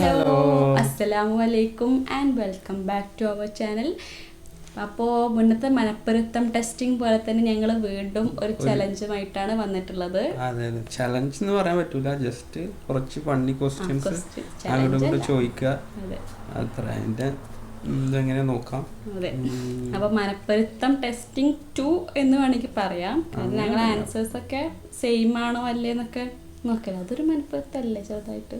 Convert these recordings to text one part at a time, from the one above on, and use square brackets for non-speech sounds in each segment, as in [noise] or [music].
Hello അസ്സലാമു അലൈക്കും and welcome back to our channel അപ്പോൾ മുന്നത്തെ മലപ്പുറത്തം ടെസ്റ്റിംഗ് പോലെ തന്നെ ഞങ്ങൾ വീണ്ടും ഒരു ചലഞ്ചുമായിട്ടാണ് വന്നിട്ടുള്ളത്. അതെ അതെ. ചലഞ്ച് എന്ന് പറയാൻ പറ്റൂല. ജസ്റ്റ് കുറച്ച് ഫണ്ണി ക്വസ്റ്റ്യൻസ്. അങ്ങോട്ടും ചോദിക്കുക. അതെ. അത്ര. അതിന്റെ ഇതെങ്ങനെ നോക്കാം? അതെ. മനപ്പുരത്തം ടെസ്റ്റിംഗ് ടു എന്ന് വേണമെങ്കിൽ പറയാം. കാരണം ഞങ്ങൾ ആൻസേഴ്സ് ഒക്കെ സെയിം ആണോ അല്ലേന്നൊക്കെ എന്നൊക്കെ നോക്കല അതൊരു മലപ്പുറത്തല്ലേ ചെറുതായിട്ട്.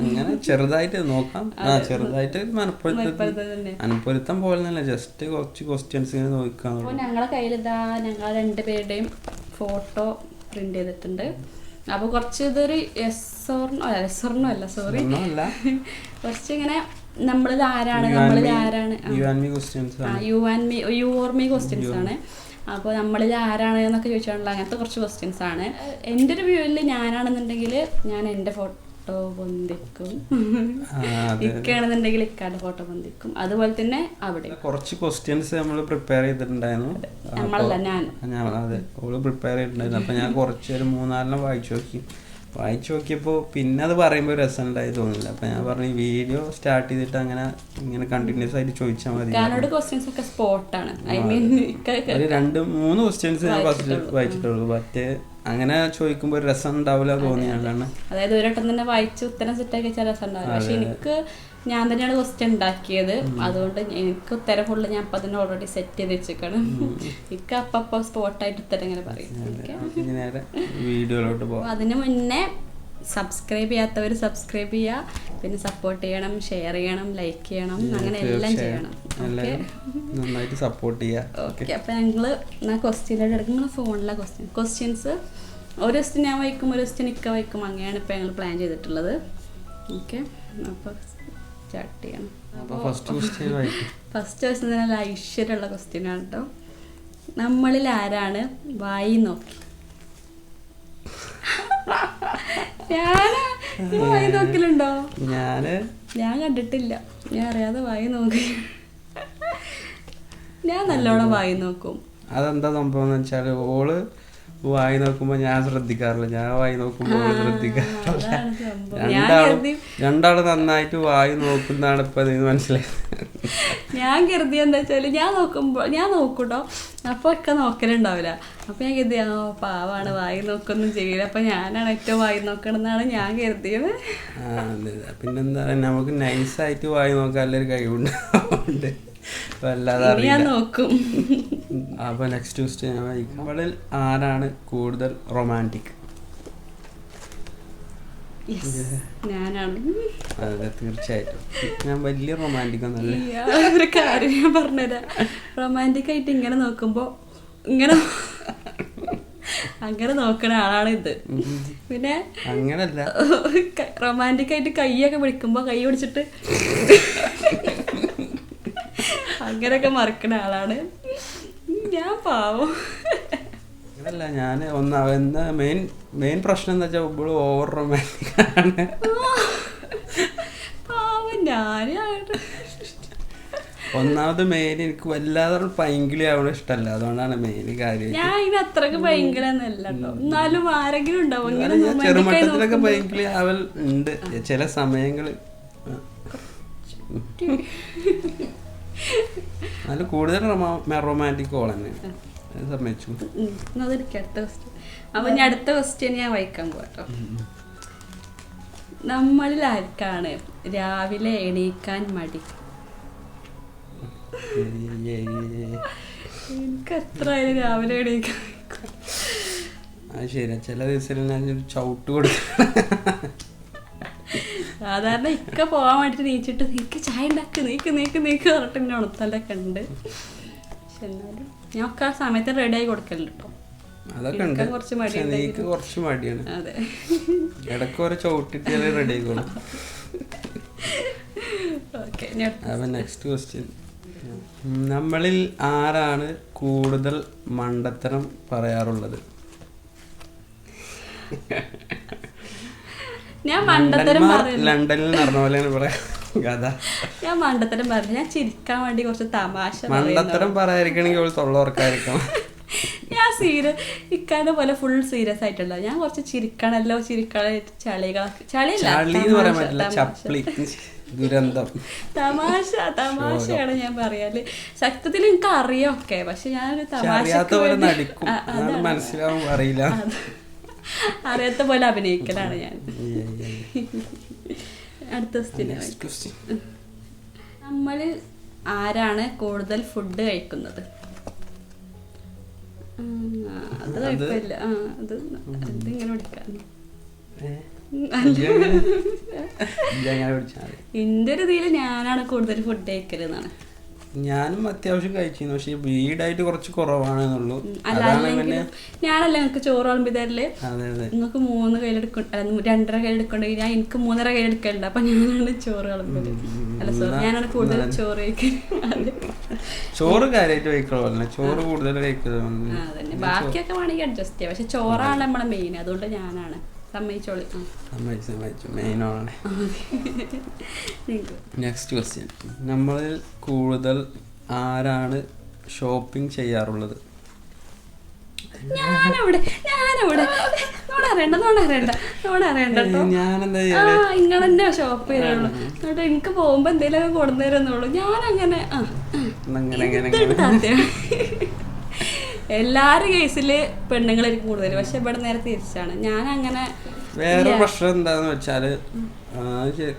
അങ്ങനെ ചെറുതായിട്ട് നോക്കാം. ആ ചെറുതായിട്ട് മനപ്പൊരുത്തം പോലെ തന്നെ ജസ്റ്റ് കുറച്ച് ക്വസ്റ്റ്യൻസ് ഇങ്ങനെ അപ്പോൾ നോക്കാം ഞങ്ങളെ കയ്യിൽ ഇതാ ഞങ്ങൾ രണ്ടുപേരുടെയും ഫോട്ടോ പ്രിന്റ് ചെയ്തിട്ടുണ്ട്. അപ്പോൾ കുറച്ച് ഇതൊരു എസ് ഓർണോ അല്ല സോറി കുറച്ച് ഇങ്ങനെ നമ്മളിത് ആരാണ് നമ്മളിത് ആരാണ്? യു ആൻഡ് മി ക്വസ്റ്റ്യൻസ് ആ you and me you or me questions ആണ്. അപ്പോൾ നമ്മളിൽ ആരാണ് എന്നൊക്കെ ചോദിച്ചാണല്ലോ അങ്ങനത്തെ കുറച്ച് ക്വസ്റ്റ്യൻസ് ആണ്. എന്റെ ഒരു വ്യൂവിൽ ഞാനാണെന്നുണ്ടെങ്കിൽ ഞാൻ എന്റെ ഫോട്ടോ പൊന്തിക്കും [laughs] അതെ ഇക്കാണെന്നുണ്ടെങ്കിൽ ഇക്കാന്റെ ഫോട്ടോ പൊന്തിക്കും അതുപോലെ തന്നെ അവിടെ. കുറച്ച് ക്വസ്റ്റ്യൻസ് നമ്മൾ പ്രിപ്പയർ ചെയ്തിട്ടുണ്ടായിരുന്നു. നമ്മളല്ല ഞാൻ ഞാൻ അതെ. ഓൾ പ്രിപ്പയർ ചെയ്തിട്ടുണ്ടായിരുന്നു. അപ്പൊ ഞാൻ കുറച്ച് ഒരു മൂന്നാലെണ്ണം വായിച്ചു നോക്കി. വായിച്ചു നോക്കിയപ്പോൾ പിന്നെ അത് പറയുമ്പോൾ രസമുണ്ടായി തോന്നില്ല അപ്പൊ ഞാൻ പറഞ്ഞു വീഡിയോ സ്റ്റാർട്ട് ചെയ്തിട്ട് അങ്ങനെ ഇങ്ങനെ കണ്ടിന്യൂസ് ആയിട്ട് ചോദിച്ചാൽ മതി. ഒരു രണ്ട് മൂന്ന് ക്വസ്റ്റ്യൻസ് ഞാൻ ഫസ്റ്റ് വായിച്ചിട്ടുള്ളൂ. മറ്റേ അങ്ങനെ ചോദിക്കുമ്പോൾ ഒരു രസം ഉണ്ടാവില്ല തോന്നിയാണ് അതായത് ഒരു വട്ടം തന്നെ വായിച്ച് ഉത്തരം സെറ്റാക്കി വെച്ചാൽ രസം ഉണ്ടാവില്ല പക്ഷെ എനിക്ക് ഞാൻ തന്നെയാണ് ക്വസ്റ്റ്യൻ ഉണ്ടാക്കിയത്. അതുകൊണ്ട് എനിക്ക് ഉത്തരം ഫുള്ള് ഞാൻ അപ്പൊ തന്നെ ഓൾറെഡി സെറ്റ് ചെയ്ത് വെച്ചേക്കാണ്. എനിക്ക് അപ്പൊ സ്പോട്ടായിട്ട് ഉത്തരം ഇങ്ങനെ പറയും. അതിന് മുന്നേ സബ്സ്ക്രൈബ് ചെയ്യാത്തവർ സബ്സ്ക്രൈബ് ചെയ്യുക പിന്നെ സപ്പോർട്ട് ചെയ്യണം ഷെയർ ചെയ്യണം ലൈക്ക് ചെയ്യണം അങ്ങനെ എല്ലാം ചെയ്യണം. നന്നായിട്ട് സപ്പോർട്ട് ചെയ്യുക ഓക്കെ അപ്പം ഞങ്ങൾ ഞാൻ ക്വസ്റ്റ്യന്റെ എടുക്കും നിങ്ങൾ ഫോണിലെ ക്വസ്റ്റ്യൻ ക്വസ്റ്റ്യൻസ് ഒരു ക്വസ്റ്റ്യൻ ഞാൻ വായിക്കും ഒരു ക്വസ്റ്റ്യൻ ഇക്ക വായിക്കും. അങ്ങനെയാണ് ഇപ്പം ഞങ്ങൾ പ്ലാൻ ചെയ്തിട്ടുള്ളത്. ഓക്കെ അപ്പോൾ സ്റ്റാർട്ട് ചെയ്യണം. ഫസ്റ്റ് ക്വസ്റ്റ്യൻ നല്ല ഐശ്വര്യമുള്ള ക്വസ്റ്റ്യൻ ആണ് കേട്ടോ. നമ്മളിൽ ആരാണ്? വായി നോക്കി. വായി നോക്കലുണ്ടോ? ഞാൻ ഞാൻ കണ്ടിട്ടില്ല. ഞാൻ അറിയാതെ വായി നോക്കി. ഞാൻ നല്ലോണം വായി നോക്കും. അതെന്താ സംഭവം എന്ന് വെച്ചാൽ ഓൾ വായി നോക്കുമ്പോ ഞാൻ ശ്രദ്ധിക്കാറില്ല. ഞാൻ വായി നോക്കുമ്പോ ഓൾ ശ്രദ്ധിക്കാറില്ല. രണ്ടാളും രണ്ടാൾ നന്നായിട്ട് വായി നോക്കുന്നതാണ് ഇപ്പൊ മനസ്സിലായത്. ഞാൻ കരുതി എന്താ വെച്ചാൽ ഞാൻ നോക്കുമ്പോ ഞാൻ നോക്കൂട്ടോ. അപ്പൊ ഒക്കെ നോക്കലുണ്ടാവില്ല. അപ്പൊ ഞാൻ കരുതി ആ പാവാണ് വായി നോക്കൊന്നും ചെയ്യില്ല. അപ്പൊ ഞാനാണ് ഏറ്റവും വായി നോക്കണമെന്നാണ് ഞാൻ കരുതിയത്. പിന്നെന്താ നമുക്ക് നൈസായിട്ട് വായി നോക്കാനുള്ളൊരു കഴിവുണ്ട്. ഞാൻ നോക്കും. അപ്പൊ നെക്സ്റ്റ് ക്വസ്റ്റ്യൻ വായിക്കും. നമ്മളിൽ ആരാണ് കൂടുതൽ റൊമാന്റിക് ഞാനാണ്. അതെ തീർച്ചയായിട്ടും. ഞാൻ വലിയ റൊമാന്റിക് ഒന്നല്ല ഒരു കാര്യം ഞാൻ പറഞ്ഞുതരാം. റൊമാന്റിക് ആയിട്ട് ഇങ്ങനെ നോക്കുമ്പോ ഇങ്ങനെ അങ്ങനെ നോക്കണ ആളാണ് ഇത്. പിന്നെ അങ്ങനല്ല. റൊമാന്റിക് ആയിട്ട് കൈയൊക്കെ പിടിക്കുമ്പോ കൈ പിടിച്ചിട്ട് അങ്ങനെയൊക്കെ മറക്കണ ആളാണ്. ഞാൻ പാവം. അങ്ങനല്ല ഞാൻ ഒന്ന് എന്താ മെയിൻ മെയിൻ പ്രശ്നം എന്താ വെച്ചാൽ ഇപ്പോൾ ഓവർ റൊമാന്റിക് ആണ്. [laughs] ഒന്നാമത് മെയിൻ എനിക്ക് വല്ലാതെ പൈങ്കിളി ആവണ ഇഷ്ടമല്ല അതുകൊണ്ടാണ് മെയിൻ കാര്യം ഞാൻ ഇതിന് അത്രയ്ക്ക് എന്നാലും ആരെങ്കിലും ഉണ്ടാവും ചെറുമട്ടത്തിലൊക്കെ പൈങ്കിളി ആവൽ ഉണ്ട്. ചില സമയങ്ങളിൽ എന്നാലും കൂടുതൽ റൊമാന്റിക് ഓൾ തന്നെയാണ്. സമ്മതിച്ചു. അടുത്ത ക്വസ്റ്റ്യൻ അപ്പൊ ഞാൻ അടുത്ത ക്വസ്റ്റ്യൻ ഞാൻ വായിക്കാൻ പോട്ടോ നമ്മളിൽ ആർക്കാണ് രാവിലെ എണീക്കാൻ മടി? എനിക്ക് എത്ര രാവിലെ എണീക്കാൻ അത് ചില ദിവസം ഞാൻ ഒരു ചവിട്ട് കൊടുത്തു സാധാരണ ഇക്ക പോവാൻ വേണ്ടിട്ട് നീച്ചിട്ട് നീക്ക് ചായ ഉണ്ടാക്ക് നീക്ക് നീക്ക് നീക്ക് പറഞ്ഞിട്ട് ഉണത്തലൊക്കെ ഉണ്ട്. പക്ഷെ എന്നാലും ഞാൻ ഒക്കെ ആ സമയത്ത് റെഡി ആയി കൊടുക്കലുണ്ട് കേട്ടോ അതൊക്കെ ഉണ്ട്. കുറച്ച് മടിയാണ്. കുറച്ച് മടിയാണ്. അതെ. ഇടയ്ക്ക് ഒരു ചവിട്ടിട്ട് റെഡി ആയിക്കോളും അപ്പൊ നെക്സ്റ്റ് ക്വസ്റ്റ്യൻ നമ്മളിൽ ആരാണ് കൂടുതൽ മണ്ടത്തരം പറയാറുള്ളത്? ഞാൻ മണ്ടത്തരം ലണ്ടനിൽ നടന്ന പോലെയാണ് പറയാ. ഞാൻ മണ്ടത്തരം പറഞ്ഞു ഞാൻ ചിരിക്കാൻ വേണ്ടി കുറച്ച് തമാശ മണ്ടത്തരം പറയാതിരിക്കണമെങ്കിൽ അവൾ തൊള്ളവർക്കായിരിക്കും ഞാൻ സീരിയസ് ഇക്കാന്റെ പോലെ ഫുൾ സീരിയസ് ആയിട്ടുള്ള ഞാൻ കുറച്ച് ചിരിക്കണല്ലോ ചിരിക്കണ ചളികളൊക്കെ ചളിയല്ല ദുരന്തം. തമാശ തമാശയാണ് ഞാൻ പറയാൽ. സത്യത്തിൽ എനിക്ക് അറിയൊക്കെ പക്ഷെ ഞാനൊരു തമാശ അറിയാത്ത പോലെ നടിക്കും. അതാണ്. മനസ്സിലാവും അറിയില്ല. അറിയാത്ത പോലെ അഭിനയിക്കലാണ് ഞാൻ. അടുത്ത ക്വസ്റ്റ്യൻ നമ്മൾ ആരാണ് കൂടുതൽ ഫുഡ് കഴിക്കുന്നത്? അത് കുഴപ്പമില്ല. അത് ഇതിങ്ങനെ വിളിക്കാം. എന്റെ ഒരു ഇതിൽ ഞാനാണ് കൂടുതൽ ഫുഡ് കഴിക്കലെന്നാണ് ഞാനും അത്യാവശ്യം കഴിച്ചിരുന്നു. പക്ഷെ വീടായിട്ട് കുറച്ച് കുറവാണെന്നുള്ളൂ. ഞാനല്ല നിങ്ങൾക്ക് ചോറ് വിളമ്പിതരൽ നിങ്ങൾക്ക് മൂന്ന് കയ്യിലെടുക്കും രണ്ടര കയ്യിലെടുക്കണ്ടെങ്കിൽ ഞാൻ എനിക്ക് മൂന്നര കയ്യിലെടുക്കലുണ്ട്. അപ്പൊ ഞാനാണ് ചോറ് വിളമ്പൽ. അല്ല സോ ഞാനാണ് കൂടുതൽ ചോറ് കഴിക്കുന്നത് ചോറ് കാര്യമായിട്ട് കഴിക്കണമല്ലേ ചോറ് കൂടുതൽ കഴിക്കുന്നത് ബാക്കിയൊക്കെ വേണമെങ്കിൽ അഡ്ജസ്റ്റ് ചെയ്യാം. പക്ഷെ ചോറാണ് നമ്മളെ മെയിൻ അതുകൊണ്ട് ഞാനാണ്. സമ്മതിച്ചോളി. സമ്മതിച്ചു സമ്മതിച്ചു. മെയിൻ നെക്സ്റ്റ് ക്വസ്റ്റ്യൻ നമ്മളിൽ കൂടുതൽ ആരാണ് ഷോപ്പിംഗ് ചെയ്യാറുള്ളത്? ഞാനവിടെ ഞാനവിടെ. ഷോപ്പ് എന്നിട്ട് എനിക്ക് പോകുമ്പോ എന്തെങ്കിലുമൊക്കെ കൊണ്ടുവരുന്നുള്ളൂ ഞാൻ അങ്ങനെ എല്ലാരും കേസിൽ പെണ്ണുങ്ങളായിരിക്കും കൂടുതൽ പക്ഷെ ഇവിടെ നേരെ തിരിച്ചാണ്. ഞാൻ അങ്ങനെ വേറെ പ്രശ്നം എന്താന്ന് വെച്ചാൽ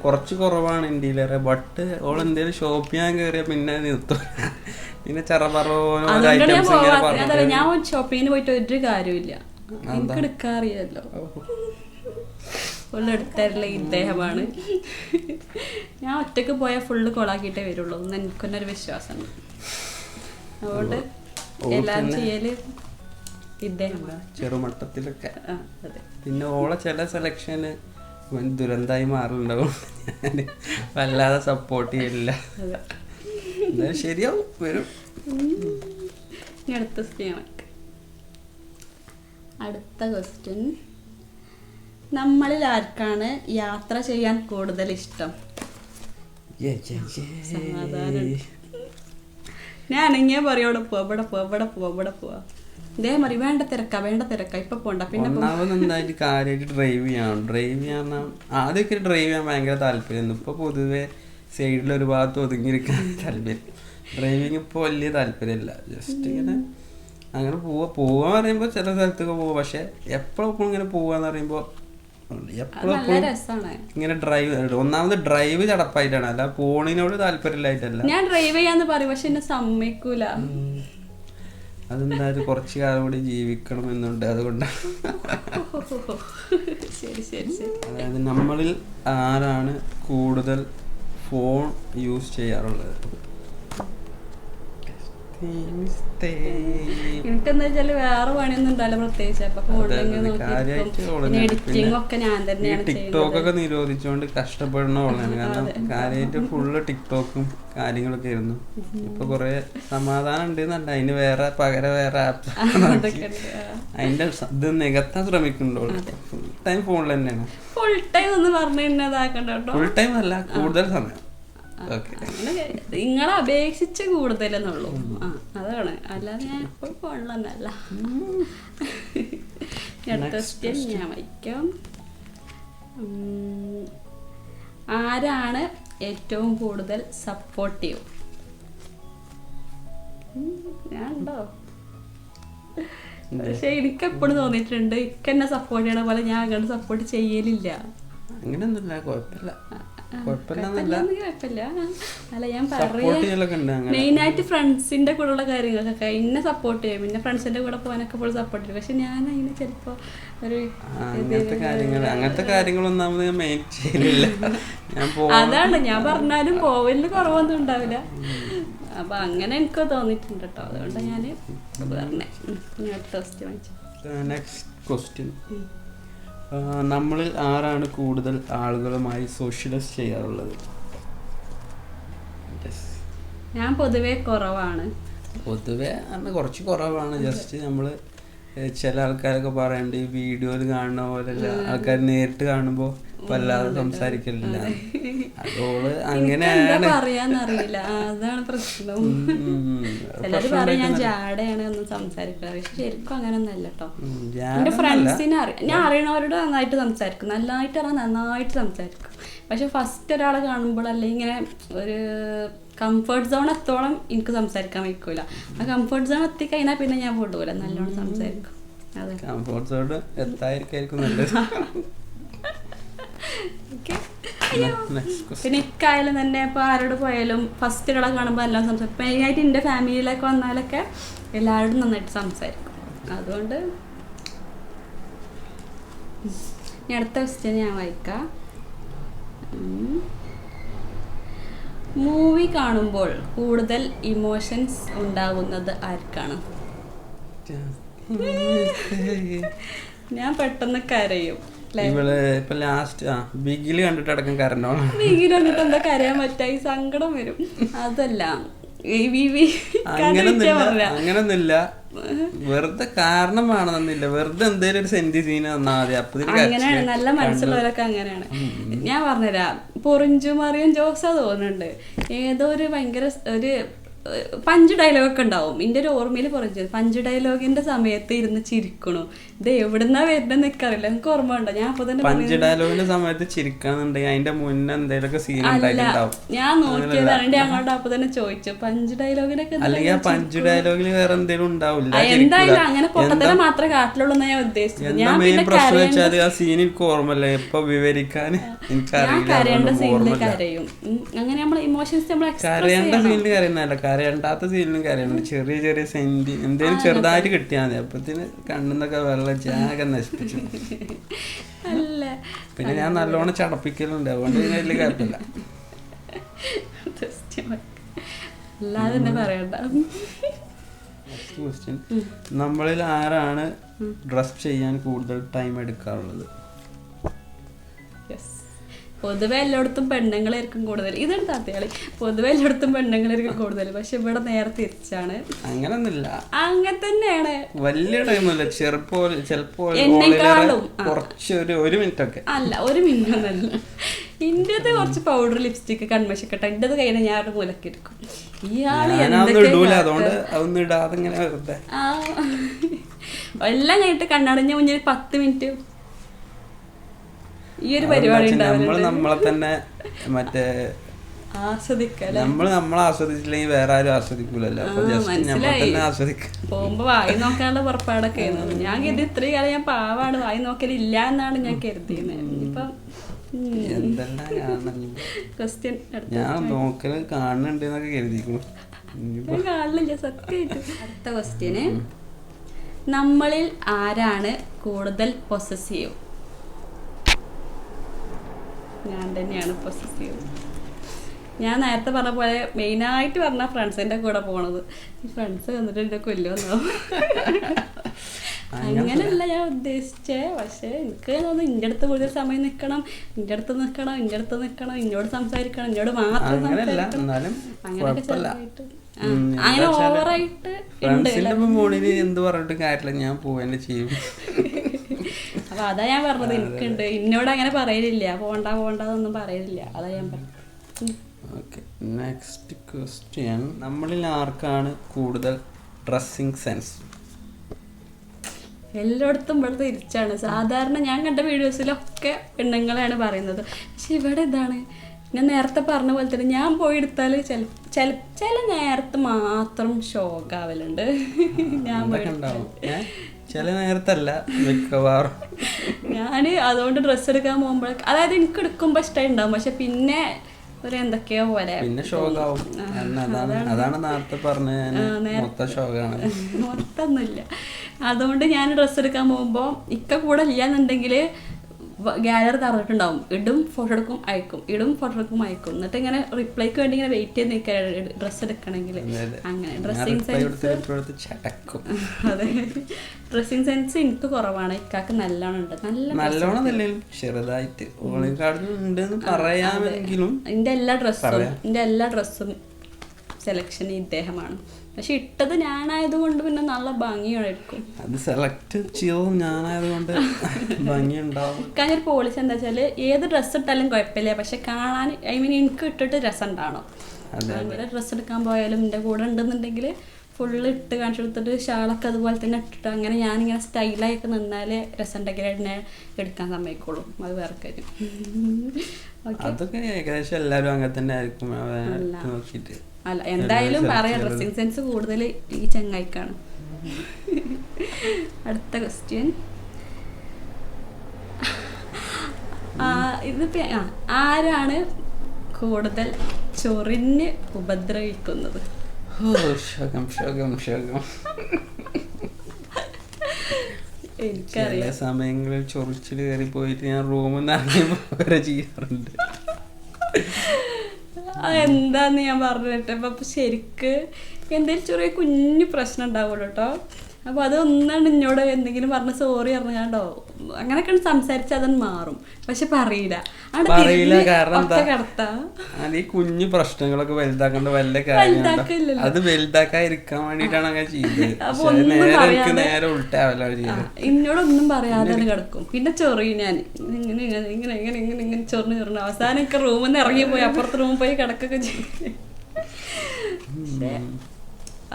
കുറച്ച് കുറവാണ് ഇന്ത്യയിലേറെ. ബട്ട് ഓൾ എന്തേലും ഷോപ്പ് ചെയ്യാൻ കയറിയ പിന്നെ നിർത്തും. പിന്നെ അതുകൊണ്ടാണ് ഞാൻ ഷോപ്പിങ്ങിന് പോയിട്ട് ഒരു കാര്യമില്ല എനിക്ക് എടുക്കാറിയല്ലോ ഫുള്ള് എടുത്തരല ഇദ്ദേഹമാണ്. ഞാൻ ഒറ്റയ്ക്ക് പോയാൽ ഫുള്ള് കൊളാക്കിയിട്ടേ വരുള്ളൂ. എന്ന് എനിക്ക് തന്നെ വിശ്വാസമുണ്ട്. അതുകൊണ്ട് ചെയ്യൽ ചെറുമട്ടത്തിലൊക്കെ. പിന്നെ ഓളെ ചില സെലക്ഷന് ദുരന്തമായി മാറുന്നുണ്ടാവും വല്ലാതെ സപ്പോർട്ട് ചെയ്യില്ല ശരിയാവും വരും. അടുത്ത ക്വസ്റ്റ്യൻ അടുത്ത ക്വസ്റ്റ്യൻ നമ്മളിൽ ആർക്കാണ് യാത്ര ചെയ്യാൻ കൂടുതൽ ഇഷ്ടം. സമാധാനം. ഞാൻ എങ്ങനെ പറയും അവിടെ പോവാ ഇവിടെ പോവാ ഇവിടെ പോവാ ഇവിടെ പോവാ മറി വേണ്ട തിരക്ക വേണ്ട തിരക്ക ഇപ്പൊ പോണ്ട. പിന്നെ ഒന്നാമത് കാര്യമായിട്ട് ഡ്രൈവ് ചെയ്യണം. ഡ്രൈവ് ചെയ്യാൻ ആദ്യമൊക്കെ ഡ്രൈവ് ചെയ്യാൻ ഭയങ്കര താല്പര്യം ഇപ്പൊ പൊതുവെ സൈഡിൽ ഒരു ഭാഗത്ത് ഒതുങ്ങിയിരിക്കാൻ [laughs] താല്പര്യം. ഡ്രൈവിങ് ഇപ്പോൾ വലിയ താല്പര്യമില്ല. ജസ്റ്റ് ഇങ്ങനെ അങ്ങനെ പോവാ. പോവാന്ന് പറയുമ്പോൾ ചില സ്ഥലത്തൊക്കെ പോവാ. പക്ഷെ എപ്പോഴും ഇങ്ങനെ പോവാന്ന് പറയുമ്പോൾ ഇങ്ങനെ ഡ്രൈവ് ഒന്നാമത് ഡ്രൈവ് ചടപ്പായിട്ടാണ്. അല്ല പോണിനോട് താല്പര്യമില്ലായിട്ടല്ല. ഞാൻ ഡ്രൈവ് ചെയ്യാന്ന് പറയും പക്ഷെ എന്നെ സമ്മതിക്കൂല. അതെന്തായാലും കുറച്ച് കാലം കൂടി ജീവിക്കണം എന്നുണ്ട് അതുകൊണ്ടാണ് [laughs] അതായത് നമ്മളിൽ ആരാണ് കൂടുതൽ ഫോൺ യൂസ് ചെയ്യാറുള്ളത്? എനിക്കെന്താ വെച്ചാൽ വേറെ പണിയൊന്നും ഉണ്ടാവില്ല പ്രത്യേകിച്ച്. അപ്പൊ പിന്നെ എഡിറ്റിംഗ് ഒക്കെ ഞാൻ തന്നെയാണ് ടിക്ടോക്ക് ഒക്കെ നിരോധിച്ചുകൊണ്ട് കഷ്ടപ്പെടുന്നവളാണ് കാരണം കാര്യമായിട്ട് ഫുള്ള് ടിക്ടോക്കും കാര്യങ്ങളൊക്കെ ആയിരുന്നു. ഇപ്പൊ കൊറേ സമാധാനം ഉണ്ടെന്നല്ല അതിന് വേറെ പകര വേറെ ആപ്പ് അതിന്റെ ഇത് നികത്താൻ ശ്രമിക്കുന്നുണ്ടോ ഫുൾ ടൈം ഫോണിൽ തന്നെയാണ്. ഫുൾ ടൈം ഒന്ന് പറഞ്ഞു ഫുൾ ടൈം അല്ല കൂടുതൽ സമയം. അങ്ങനെ നിങ്ങളെ അപേക്ഷിച്ച് കൂടുതലെന്നുള്ളൂ. ആ അതാണ്. അല്ലാതെ ഞാൻ [laughs] അടുത്ത ക്വസ്റ്റ്യൻ ഞാൻ വയ്ക്കാം. ആരാണ് ഏറ്റവും കൂടുതൽ സപ്പോർട്ടീവ് ഞാനുണ്ടോ? പക്ഷെ എനിക്ക് എപ്പോഴും തോന്നിയിട്ടുണ്ട് ഇക്ക എന്നെ സപ്പോർട്ട് ചെയ്യണ പോലെ ഞാൻ അങ്ങോട്ട് സപ്പോർട്ട് ചെയ്യലില്ല. അങ്ങനെയൊന്നുമില്ല കുഴപ്പമില്ല. കുഴപ്പമില്ല അല്ല ഞാൻ മെയിനായിട്ട് ഫ്രണ്ട്സിന്റെ കൂടെയുള്ള ഉള്ള കാര്യങ്ങൾക്കൊക്കെ എന്നെ സപ്പോർട്ട് ചെയ്യും. പിന്നെ ഫ്രണ്ട്സിന്റെ കൂടെ പോകാനൊക്കെ പോലും സപ്പോർട്ട് ചെയ്യും. പക്ഷെ ഞാൻ അതിന് ചിലപ്പോ ഒരു അങ്ങനത്തെ കാര്യങ്ങൾ അങ്ങനത്തെ കാര്യങ്ങളൊന്നും നമ്മൾ മെയിൻ ചെയ്യലില്ല. ഞാൻ പോ [laughs] അതാണ് ഞാൻ പറഞ്ഞാലും പോവലിന് കുറവൊന്നും ഉണ്ടാവില്ല. അപ്പൊ അങ്ങനെ എനിക്ക് തോന്നിയിട്ടുണ്ട് കേട്ടോ അതുകൊണ്ട് ഞാൻ പറഞ്ഞേ. അടുത്ത ക്വസ്റ്റ്യൻ നെക്സ്റ്റ് ക്വസ്റ്റ്യൻ നമ്മളിൽ ആരാണ് കൂടുതൽ ആളുകളുമായി സോഷ്യലൈസ് ചെയ്യാറുള്ളത്? ഞാൻ പൊതുവേ കുറവാണ്. പൊതുവേ കുറച്ച് കുറവാണ്. ജസ്റ്റ് നമ്മൾ ചില ആൾക്കാരൊക്കെ പറയണ്ട് ഈ വീഡിയോയിൽ കാണുന്ന പോലെയല്ല. ആൾക്കാർ നേരിട്ട് കാണുമ്പോൾ വല്ലാതെ സംസാരിക്കലില്ല. അതോൾ അങ്ങനെയാണ് പറയാന്നറിയില്ല. അതാണ് പ്രശ്നം. ഉം. ചിലര് പറയും ഞാൻ ജാടയാണ് ഒന്നും സംസാരിക്കാറ്. പക്ഷെ ശരിക്കും അങ്ങനെയൊന്നല്ല കേട്ടോ എന്റെ ഫ്രണ്ട്സിനെ അറിയാം. ഞാൻ അറിയണവരോട് നന്നായിട്ട് സംസാരിക്കും. നന്നായിട്ട് അറിയാൻ നന്നായിട്ട് സംസാരിക്കും. പക്ഷെ ഫസ്റ്റ് ഒരാളെ കാണുമ്പോൾ അല്ലെങ്കിൽ ഇങ്ങനെ ഒരു കംഫർട്ട് സോൺ എത്തോളം എനിക്ക് സംസാരിക്കാൻ വയ്ക്കൂല. ആ കംഫർട്ട് സോൺ എത്തിക്കഴിഞ്ഞാൽ പിന്നെ ഞാൻ വിടൂല നല്ലോണം സംസാരിക്കും. അതെ. കംഫോർട്ട് സോൺ എത്തായിരിക്കും നല്ലത്. [laughs] പിന്നെ ഇക്കായാലും തന്നെ ഇപ്പോൾ ആരോട് പോയാലും ഫസ്റ്റ് ഒരാളെ കാണുമ്പോൾ എല്ലാം സംസാരിക്കും മെയിനായിട്ട് എന്റെ ഫാമിലിയിലൊക്കെ വന്നാലൊക്കെ എല്ലാവരോടും നന്നായിട്ട് സംസാരിക്കും. അതുകൊണ്ട്. ഇനി അടുത്ത ക്വസ്റ്റ്യൻ ഞാൻ വായിക്കാം. മൂവി കാണുമ്പോൾ കൂടുതൽ ഇമോഷൻസ് ഉണ്ടാകുന്നത് ആർക്കാണ്? ഞാൻ പെട്ടെന്ന് കരയും. ഇവൾ ഇപ്പൊ ലാസ്റ്റ് ആ ബിഗിൽ കണ്ടിട്ട് അടക്കം കരണ്ടോ വീക്കിൽ കണ്ടിട്ട് എന്താ കരയാൻ പറ്റായി സങ്കടം വരും. അതല്ല. ഈ അങ്ങനൊന്നുമില്ല വെറുതെ കാരണമാണെന്നില്ല വെറുതെ എന്തേലും ഒരു സെന്റി സീൻ തന്നാ മതി. അപ്പൊ അങ്ങനെയാണ്. നല്ല മനസ്സുള്ളവരൊക്കെ അങ്ങനെയാണ്. ഞാൻ പറഞ്ഞുതരാം. പൊറിഞ്ചുമറിയും ജോസ തോന്നുന്നുണ്ട്. ഏതോ ഒരു ഭയങ്കര ഒരു പഞ്ച് ഡയലോഗ് ഒക്കെ ഉണ്ടാവും. എന്റെ ഒരു ഓർമ്മയിൽ പറഞ്ഞു പഞ്ച് ഡയലോഗിന്റെ സമയത്ത് ഇരുന്ന് ചിരിക്കണു. ഇത് എവിടുന്നാ വരുന്നത് നിൽക്കാറില്ല എനിക്ക് ഓർമ്മ ഉണ്ടോ ഞാൻ അപ്പൊ തന്നെ പഞ്ച് ഡയലോഗിന്റെ സമയത്ത് ചിരിക്കാന്നുണ്ടെങ്കിൽ അതിന്റെ മുന്നേ എന്തെങ്കിലുമൊക്കെ സീൻ അല്ല ഞാൻ നോക്കിയതാണ് ഞങ്ങളുടെ അപ്പൊ തന്നെ ചോദിച്ചു. പഞ്ച് ഡയലോഗിനൊക്കെ അല്ലെങ്കിൽ പഞ്ച് ഡയലോഗിൽ വേറെ എന്തെങ്കിലും ഉണ്ടാവില്ല. എന്തായാലും അങ്ങനെ പൊട്ടത്തരം മാത്രമേ കാട്ടിലുള്ളൂ ഞാൻ ഉദ്ദേശിച്ചത്. ഞാൻ പിന്നെ പ്രശ്നം ആ സീൻ എനിക്ക് ഓർമ്മല്ല എപ്പൊ വിവരിക്കാൻ എനിക്കറിയില്ല. കരയേണ്ട സീനിൽ കരയും. അങ്ങനെ നമ്മൾ ഇമോഷൻസ് നമ്മൾ കരയേണ്ട സീനിൽ കരയുന്നതല്ല. കരയണ്ടാത്ത സീനിലും കരയണം ചെറിയ ചെറിയ സെന്റി എന്തേലും ചെറുതായിട്ട് കിട്ടിയാൽ മതി. അപ്പത്തിന് കണ്ണിന്നൊക്കെ വെള്ളം ജാഗം നശിപ്പിച്ചു. പിന്നെ ഞാൻ നല്ലോണം ചടപ്പിക്കലുണ്ട്. അതുകൊണ്ട് പിന്നെ വലിയ കുഴപ്പമില്ല. അല്ലാതെ തന്നെ പറയണ്ട. ക്വസ്റ്റ്യൻ നമ്മളിൽ ആരാണ് ഡ്രസ് ചെയ്യാൻ കൂടുതൽ ടൈം എടുക്കാറുള്ളത്. പൊതുവെ എല്ലായിടത്തും പെണ്ണുങ്ങളായിരിക്കും കൂടുതൽ. ഇതാണ് താത്തയാളി പൊതുവെ എല്ലായിടത്തും പെണ്ണുങ്ങളായിരിക്കും കൂടുതൽ. പക്ഷെ ഇവിടെ നേരെ തിരിച്ചാണ്. അങ്ങനൊന്നുമില്ല. അങ്ങനെ തന്നെയാണ്. വലിയ ടൈമല്ല ചെറുപ്പോ ചിലപ്പോ എന്നെക്കാളും, ആ. കുറച്ച് ഒരു മിനിറ്റ് ഒക്കെ അല്ല ഒരു മിനിറ്റ് ഒന്നല്ല. ഇന്റത് കുറച്ച് പൗഡർ ലിപ്സ്റ്റിക് കൺമശക്കട്ട ഇന്റത് കയ്യിൽ ഞാൻ മുലക്കി എടുക്കും ഇയാൾ. എല്ലാം കഴിഞ്ഞിട്ട് കണ്ണടഞ്ഞ മുന്നിൽ പത്ത് മിനിറ്റ് ഈ ഒരു പരിപാടി നമ്മൾ നമ്മളെ തന്നെ മറ്റേ നമ്മൾ നമ്മളെ ആസ്വദിച്ചില്ലെങ്കിൽ വേറെ ആരും ആസ്വദിക്കൂലല്ലോ. നമ്മൾ പോകുമ്പോ വായി നോക്കാനുള്ള പുറപ്പാടൊക്കെ ഞാൻ കരുതി ഇത്രയും കാലം ഞാൻ പാവാണ്. വായി നോക്കലില്ല എന്നാണ് ഞാൻ കരുതിയത് ഇപ്പം ക്വസ്റ്റ്യൻ ഞാൻ നോക്കൽ കാണുന്നുണ്ട് എന്നൊക്കെ കരുതിക്കുന്നു ഇനിയിപ്പോ കാണില്ല സത്യമായിട്ട്. അടുത്ത ക്വസ്റ്റ്യന് നമ്മളിൽ ആരാണ് കൂടുതൽ പൊസസീവ് ഞാൻ തന്നെയാണ് പൊസസീവ് ഞാൻ നേരത്തെ പറഞ്ഞ പോലെ മെയിനായിട്ട് പറഞ്ഞ ഫ്രണ്ട്സിന്റെ കൂടെ പോണത്. ഈ ഫ്രണ്ട്സ് വന്നിട്ട് എന്റെ കൊല്ലുമെന്നാവും അങ്ങനെയല്ല ഞാൻ ഉദ്ദേശിച്ചേ. പക്ഷേ എനിക്ക് തോന്നുന്നു ഇന്റെ അടുത്ത് കൂടുതൽ സമയം നിൽക്കണം ഇന്റെ അടുത്ത് നിൽക്കണം ഇന്റെ അടുത്ത് നിൽക്കണം ഇന്നോട് സംസാരിക്കണം ഇന്നോട് മാത്രം സംസാരിക്കണം. അങ്ങനെയൊക്കെ ചെറുതായിട്ട്. അങ്ങനെ ഓവറായിട്ട് എന്ത് പറഞ്ഞിട്ടും കാര്യമില്ല ഞാൻ പോവന്നെ ചെയ്യും. [laughs] അപ്പൊ അതാ ഞാൻ പറഞ്ഞത് എനിക്കുണ്ട്. എന്നോട് അങ്ങനെ പറയലില്ല. പോണ്ട പോണ്ടെന്നൊന്നും പറയലില്ല. അതാ ഞാൻ പറഞ്ഞത്. ഓക്കെ നെക്സ്റ്റ് ക്വസ്റ്റ്യൻ നമ്മളിൽ ആർക്കാണ് കൂടുതൽ ഡ്രസ്സിങ് സെൻസ് എല്ലായിടത്തും ഇവിടെ തിരിച്ചാണ്. സാധാരണ ഞാൻ കണ്ട വീഡിയോസിലൊക്കെ പെണ്ണുങ്ങളാണ് പറയുന്നത്. പക്ഷെ ഇവിടെ ഇതാണ്. ഞാൻ നേരത്തെ പറഞ്ഞ പോലെ തന്നെ ഞാൻ പോയി എടുത്താൽ ചില ചില ചില നേരത്ത് മാത്രം ഷോക്കാവലുണ്ട് ഞാൻ? ചില നേരത്തല്ല മിക്കവാറും. ഞാൻ അതുകൊണ്ട് ഡ്രസ്സ് എടുക്കാൻ പോകുമ്പോഴൊക്കെ അതായത് എനിക്ക് എടുക്കുമ്പോൾ ഇഷ്ടമായി ഉണ്ടാവും പക്ഷെ പിന്നെ ഒരു എന്തൊക്കെയോ പോലെ. പിന്നെ ഷോകാവും കാരണം അതാണ് അതാണ്. നേരത്തെ പറഞ്ഞ മൊത്തം ഷോകാണ് [laughs] മൊത്തമൊന്നുമില്ല അതുകൊണ്ട് ഞാൻ ഡ്രസ്സ് എടുക്കാൻ പോകുമ്പോൾ ഇക്ക കൂടെ ഇല്ലാന്നുണ്ടെങ്കിൽ ഗാലറി തറന്നിട്ടുണ്ടാവും. ഇടും ഫോട്ടോ എടുക്കും അയക്കും. ഇടും ഫോട്ടോ എടുക്കും അയക്കും. എന്നിട്ട് ഇങ്ങനെ റിപ്ലൈക്ക് വേണ്ടി ഇങ്ങനെ വെയിറ്റ് ചെയ്ത് നിൽക്കാൻ ഡ്രസ് എടുക്കണമെങ്കിൽ. അങ്ങനെ. ഡ്രസ്സിങ് സെൻസ് [laughs] അതെ. ഡ്രസ്സിങ് സെൻസ് എനിക്ക് കുറവാണ്. ഇക്കാക്ക് നല്ലോണം ഉണ്ട്. നല്ല നല്ലോണം ചെറുതായിട്ട്. പറയാമെങ്കിലും എന്റെ എല്ലാ ഡ്രസ്സും എന്റെ എല്ലാ ഡ്രസ്സും സെലക്ഷൻ ഇദ്ദേഹമാണ്. പക്ഷെ ഇട്ടത് ഞാനായത് കൊണ്ട് പിന്നെ നല്ല ഭംഗിയായിരിക്കും. അത് സെലക്ട് ചെയ്തത് ഞാനായതുകൊണ്ട് ഭംഗിയുണ്ടാവും. കാരണം ഒരു പോളിസി എന്താ വെച്ചാൽ ഏത് ഡ്രസ്സ് ഇട്ടാലും കുഴപ്പമില്ല. പക്ഷെ കാണാൻ ഐ മീൻ എനിക്ക് ഇട്ടിട്ട് രസം ഉണ്ടാവണം. അതുപോലെ അങ്ങനെ ഡ്രസ്സ് എടുക്കാൻ പോയാലും എന്റെ കൂടെ ഉണ്ടെന്നുണ്ടെങ്കിൽ ഫുള്ള് ഇട്ട് കാണിച്ചു കൊടുത്തിട്ട് ഷാളൊക്കെ അതുപോലെ തന്നെ ഇട്ടിട്ട് അങ്ങനെ ഞാനിങ്ങനെ സ്റ്റൈലായിട്ട് നിന്നാലേ രസം ഉണ്ടെങ്കിൽ എന്നെ എടുക്കാൻ സമ്മതിക്കുള്ളൂ. അത് വേറെ കാര്യം. അതൊക്കെ ഏകദേശം എല്ലാവരും അങ്ങനെ തന്നെ ആയിരിക്കും. നോക്കിയിട്ട്. അല്ല എന്തായാലും പറയാം. ഡ്രസ്സിങ് സെൻസ് കൂടുതൽ ഈ ചങ്ങായിക്കാണ്. [laughs] അടുത്ത ക്വസ്റ്റ്യൻ ഇതിപ്പോ ആരാണ് കൂടുതൽ ചൊറിഞ്ഞ് ഉപദ്രവിക്കുന്നത്? ചില എനിക്കറിയാം. സമയങ്ങളിൽ ചൊറിച്ചിൽ കയറി പോയിട്ട് ഞാൻ റൂമിൽ നിന്ന് വരെ ചെയ്യാറുണ്ട്. എന്താന്ന് ഞാൻ പറഞ്ഞിട്ട്. അപ്പൊ ശരിക്ക് എന്തെങ്കിലും ചെറിയ കുഞ്ഞു പ്രശ്നം ഉണ്ടാവുള്ളൂ കേട്ടോ അപ്പൊ അതൊന്നാണ് എന്നോട് എന്തെങ്കിലും പറഞ്ഞ് സോറി പറഞ്ഞാണ്ടോ? അങ്ങനെയൊക്കെ സംസാരിച്ച് അതൻ മാറും. പക്ഷെ പറയില്ല. പറയില്ല, കാരണം ഈ കുഞ്ഞു പ്രശ്നങ്ങളൊക്കെ വലുതാക്കേണ്ട വല്ല കാര്യം അത് വലുതാക്കാതിരിക്കാൻ വേണ്ടിട്ടാണ് അങ്ങനെ ചെയ്യുന്നത് നേരെ ആ, ചെയ്തത്. എന്നോടൊന്നും പറയാതെ കിടക്കും. പിന്നെ ചൊറിയും ഞാൻ. ഇങ്ങനെ ഇങ്ങനെ ഇങ്ങനെ ഇങ്ങനെ ഇങ്ങനെ ചൊറിഞ്ഞ് ചൊറിഞ്ഞ്. അവസാനം ഒക്കെ റൂമിൽ നിന്ന് ഇറങ്ങി പോയി അപ്പുറത്തെ റൂമിൽ പോയി കിടക്കൊക്കെ ചെയ്യും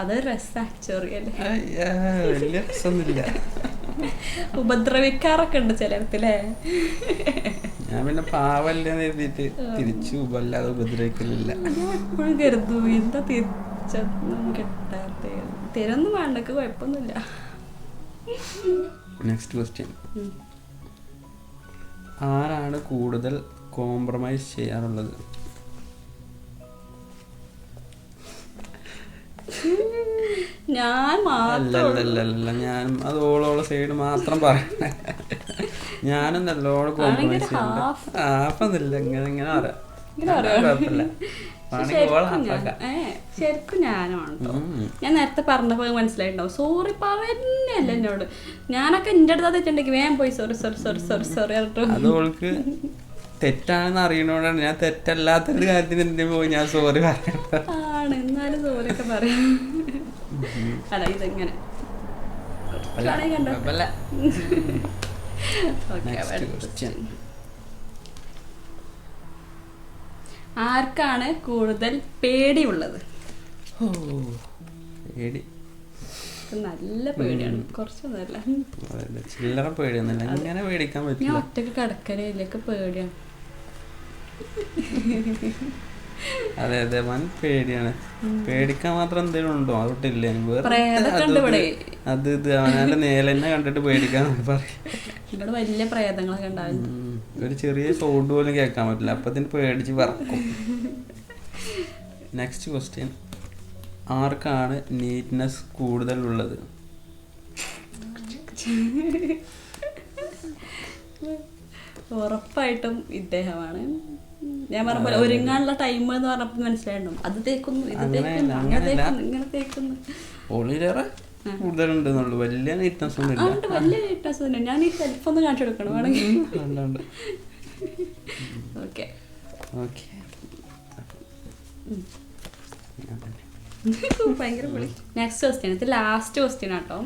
അതൊരു അത് രസാ ചൊറിയല്ലേ വലിയ രസമൊന്നുമില്ല ഉപദ്രവിക്കാറൊക്കെ ഉണ്ട് ചിലടത്തില്ലേ ഞാൻ പിന്നെ പാവല്ലെന്ന് എഴുതിയിട്ട് തിരിച്ചു വല്ലാതെ ഉപദ്രവിക്കലില്ല. എപ്പോഴും കരുതു എന്താ തിരിച്ചൊന്നും കിട്ടാത്ത തരൊന്നും വേണ്ടക്ക് കുഴപ്പമൊന്നുമില്ല. നെക്സ്റ്റ് ക്വസ്റ്റ്യൻ ആരാണ് കൂടുതൽ കോംപ്രമൈസ് ചെയ്യാറുള്ളത്? ഞാൻ ഞാനും മാത്രം അല്ല അല്ല അല്ല ഞാൻ അത് ഓളോള സൈഡ് മാത്രം പറയണേ. ഞാനും നല്ലോണം കോംപ്രമൈസ്. ഹാഫൊന്നുമില്ല ഇങ്ങനെ ഇങ്ങനെ പറയാം. കുഴപ്പമില്ല. ഓളെ ശരിക്കും ഞാനാണ് ഞാൻ നേരത്തെ പറഞ്ഞപ്പോൾ മനസ്സിലായിട്ടുണ്ടാവും. സോറി പറഞ്ഞല്ല എന്നോട്. ഞാനൊക്കെ എന്റെ അടുത്ത് തെറ്റുണ്ടെങ്കിൽ വേഗം പോയി sorry sorry sorry sorry sorry അതോൾക്ക് തെറ്റാണെന്ന് അറിയണോണ്ടാണ്. ഞാൻ തെറ്റല്ലാത്തൊരു കാര്യത്തിന് എന്തെങ്കിലും പോയി ഞാൻ സോറി പറയണത്? ആണ് എന്നാലും സോറി ഒക്കെ പറയാം. അല്ല ഇതെങ്ങനെ. [laughs] ആർക്കാണ് കൂടുതൽ പേടിയുള്ളത്? പേടി. നല്ല പേടിയാണ്. ചില്ലറ പേടിയൊന്നുമില്ല. ഇങ്ങനെ പേടിക്കാൻ ഞാൻ പറ്റില്ല ഒറ്റയ്ക്ക് കിടക്കരയിലേക്ക് പേടിയാണ്. [laughs] അതെ അതെ. വൻ പേടിയാണ്. പേടിക്കാൻ മാത്രം എന്തെങ്കിലും ഉണ്ടോ? അതൊട്ടില്ല. അത് ഇത് അവനാന്റെ നേലെന്നെ കണ്ടിട്ട് പേടിക്കാൻ [laughs] പറയും. വലിയ പ്രേതങ്ങളൊക്കെ ഒരു ചെറിയ സൗണ്ട് പോലും കേൾക്കാൻ പറ്റില്ല. അപ്പത്തിന് പേടിച്ച് പറക്കും നെക്സ്റ്റ് ക്വസ്റ്റ്യൻ ആർക്കാണ് നീറ്റ്നെസ് കൂടുതൽ ഉള്ളത് ഉറപ്പായിട്ടും ഇദ്ദേഹമാണ്. ഞാൻ പറഞ്ഞ പോലെ ഒരുങ്ങാനുള്ള ടൈം എന്ന് പറഞ്ഞപ്പോൾ മനസ്സിലായിരുന്നു അത് തേക്കുന്നു ഇത് തേക്കുന്നു അങ്ങനെ അങ്ങനെയല്ല. തേക്കുന്നു ഇങ്ങനെ തേക്കുന്നു. ഓളിലേറെ കൂടുതലുണ്ടെന്നുള്ളൂ വലിയ നീറ്റ്നെസ് ഒന്നും ഇല്ല വലിയ ഞാൻ ഈ സെൽഫ് ഒന്ന് കാണിച്ചു കൊടുക്കണം വേണമെങ്കിൽ. ഓക്കെ ഓക്കെ [laughs] [laughs] ഭയങ്കര പൊളി. നെക്സ്റ്റ് ക്വസ്റ്റ്യൻ ഇത് ലാസ്റ്റ് ക്വസ്റ്റ്യൻ ആട്ടോ.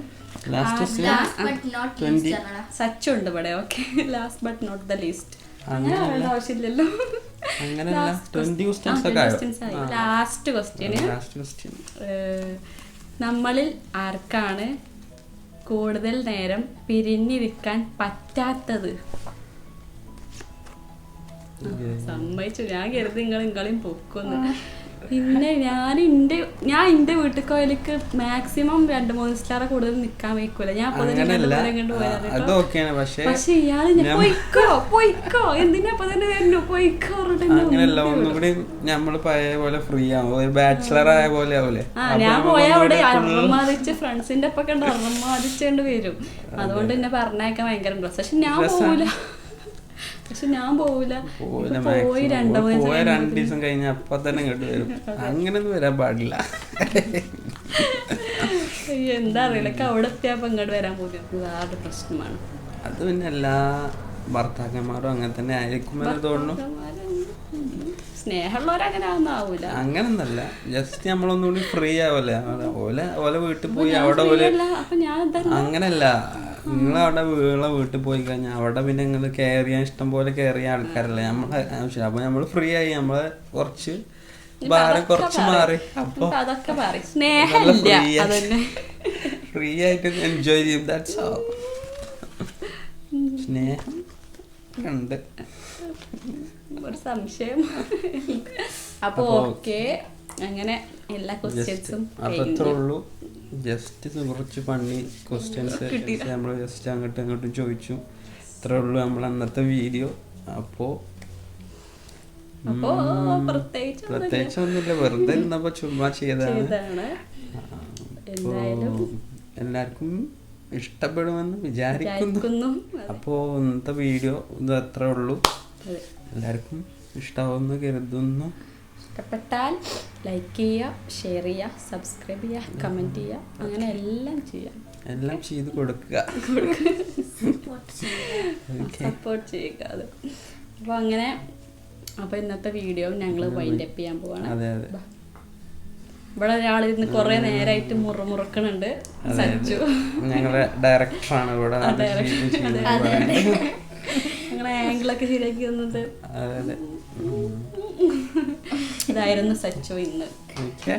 സച്ച് ഉണ്ട് ഇവിടെ. Okay last but not the least. അങ്ങനെ ആവശ്യമില്ലല്ലോ. അങ്ങനെയല്ല. 20 questions ഒക്കെ ആയോ? ആ. ലാസ്റ്റ് ക്വസ്റ്റ്യന് ലാസ്റ്റ് ക്വസ്റ്റ്യൻ നമ്മളിൽ ആർക്കാണ് കൂടുതൽ നേരം പിരിഞ്ഞിരിക്കാൻ പറ്റാത്തത്? സമ്മതിച്ചു. ഞാൻ കരുതി നിങ്ങൾ നിങ്ങളെയും പൊക്കുന്നു. പിന്നെ ഞാൻ എന്റെ ഞാൻ എന്റെ വീട്ടിൽ മാക്സിമം രണ്ട് മൂന്ന് സ്റ്റാർ കൂടുതൽ നിക്കാൻ വയ്ക്കൂല. ഞാൻ പക്ഷേ പക്ഷെ ഇയാൾ ഞാൻ പോയിക്കോ പൊയ്ക്കോ. എന്തിനാ അപ്പൊ തന്നെ വരുന്നു പോയിക്കോ അങ്ങനെയല്ല ഒന്നും കൂടി നമ്മൾ പഴയ പോലെ ഫ്രീ ആവും. ഒരു ബാച്ചിലർ ആയ പോലെ ആവൂലേ. ഞാൻ പോയ അവിടെ അർമ്മമാതിച്ച് ഫ്രണ്ട്സിന്റെ ഒപ്പം കണ്ട് അർമ്മമാതിച്ചുകൊണ്ട് വരും. അതുകൊണ്ട് എന്നെ പറഞ്ഞേക്കാൻ ഭയങ്കര പക്ഷെ ഞാൻ രസാ. പക്ഷെ ഞാൻ പോവില്ല പോയി. രണ്ടു പോയ ദിവസം ദിവസം കഴിഞ്ഞ അപ്പൊ തന്നെ ഇങ്ങോട്ട് വരും. [laughs] അങ്ങനൊന്നും വരാൻ പാടില്ല. എന്താ അറിയില്ല. അവിടെ എത്തിയപ്പോ ഇങ്ങോട്ട് വരാൻ പോകും വേറെ പ്രശ്നമാണ് അത് പിന്നെ എല്ലാ ഭർത്താക്കന്മാരും അങ്ങനെ തന്നെ ആയിരിക്കും എന്ന് തോന്നുന്നു. സ്നേഹമുള്ളവരങ്ങനെ അങ്ങനൊന്നല്ല. Just നമ്മളൊന്നുകൂടി free ആവല്ലേ. ഓല ഓലെ വീട്ടിൽ പോയി അവിടെ അങ്ങനല്ല. നിങ്ങൾ അവിടെ വീളെ വീട്ടിൽ പോയി കഴിഞ്ഞാൽ അവിടെ പിന്നെ നിങ്ങൾ കെയർ ചെയ്യാൻ ഇഷ്ടം പോലെ കെയർ ചെയ്യാൻ ആൾക്കാരല്ലേ? നമ്മളെ ആവശ്യം അപ്പൊ നമ്മൾ ഫ്രീ ആയി. നമ്മളെ കുറച്ച് ഭാരം കുറച്ച് മാറി. അപ്പൊ അതൊക്കെ പറയും സ്നേഹമില്ല. ഫ്രീ ആയിട്ട് എൻജോയ് ചെയ്യും. ദാറ്റ്സ് ഓൾ സ്നേഹം ഉണ്ട്. ഒരു സംശയം. അപ്പൊ ഓക്കെ അങ്ങനെ എല്ലാ ക്വസ്റ്റ്യൻസും അപ്പൊ ജസ്റ്റ് കുറച്ച് പണി ക്വസ്റ്റ്യൻസ് നമ്മൾ ജസ്റ്റ് അങ്ങോട്ടും ഇങ്ങോട്ടും ചോദിച്ചു. ഇത്രേ ഉള്ളൂ നമ്മൾ അന്നത്തെ വീഡിയോ അപ്പോ അപ്പോ പ്രത്യേകിച്ച് ഒന്നുമില്ല. വെറുതെ ഇരുന്നപ്പോ ചുമ്മാ ചെയ്തതാണ്. എല്ലാവർക്കും ഇഷ്ടപ്പെടുമെന്ന് വിചാരിക്കുന്നു. അപ്പോ ഇന്നത്തെ വീഡിയോ ഇത് അത്രേ ഉള്ളൂ. എല്ലാവർക്കും ഇഷ്ടമാവുമെന്ന് കരുതുന്നു. ഇഷ്ടപ്പെട്ടാൽ ലൈക്ക് ചെയ്യുക ഷെയർ ചെയ്യുക സബ്സ്ക്രൈബ് ചെയ്യുക കമന്റ് ചെയ്യുക അങ്ങനെ എല്ലാം ചെയ്യാം. എല്ലാം ചെയ്ത് കൊടുക്കുക. [laughs] സപ്പോർട്ട് ചെയ്യുക അത്. അപ്പോൾ അങ്ങനെ അപ്പോൾ ഇന്നത്തെ വീഡിയോ ഞങ്ങൾ വൈൻഡ് അപ്പ് ചെയ്യാൻ പോവാണ്. ഇവിടെ ഒരാൾ ഇന്ന് കുറെ നേരമായിട്ട് മുറമുറക്കണുണ്ട്. സജ്ജു ഞങ്ങളെ ഡയറക്ടറാണ് ഇവിടെ. [laughs] ഞങ്ങളെ ആംഗിളൊക്കെ ശരിയാക്കി തന്നത്. അതെ അതെ. ഇതായിരുന്നു സച്ചു ഇന്ന്. അപ്പോ ഓക്കെ.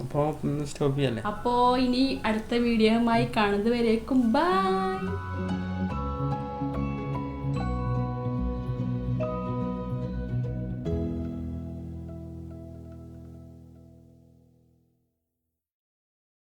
അപ്പോൾ ഒന്ന് സ്റ്റോപ്പ് ചെയ്യല്ലേ? അപ്പോൾ ഇനി അടുത്ത വീഡിയോയുമായി കാണുന്നത് വരേക്കും. ബൈ.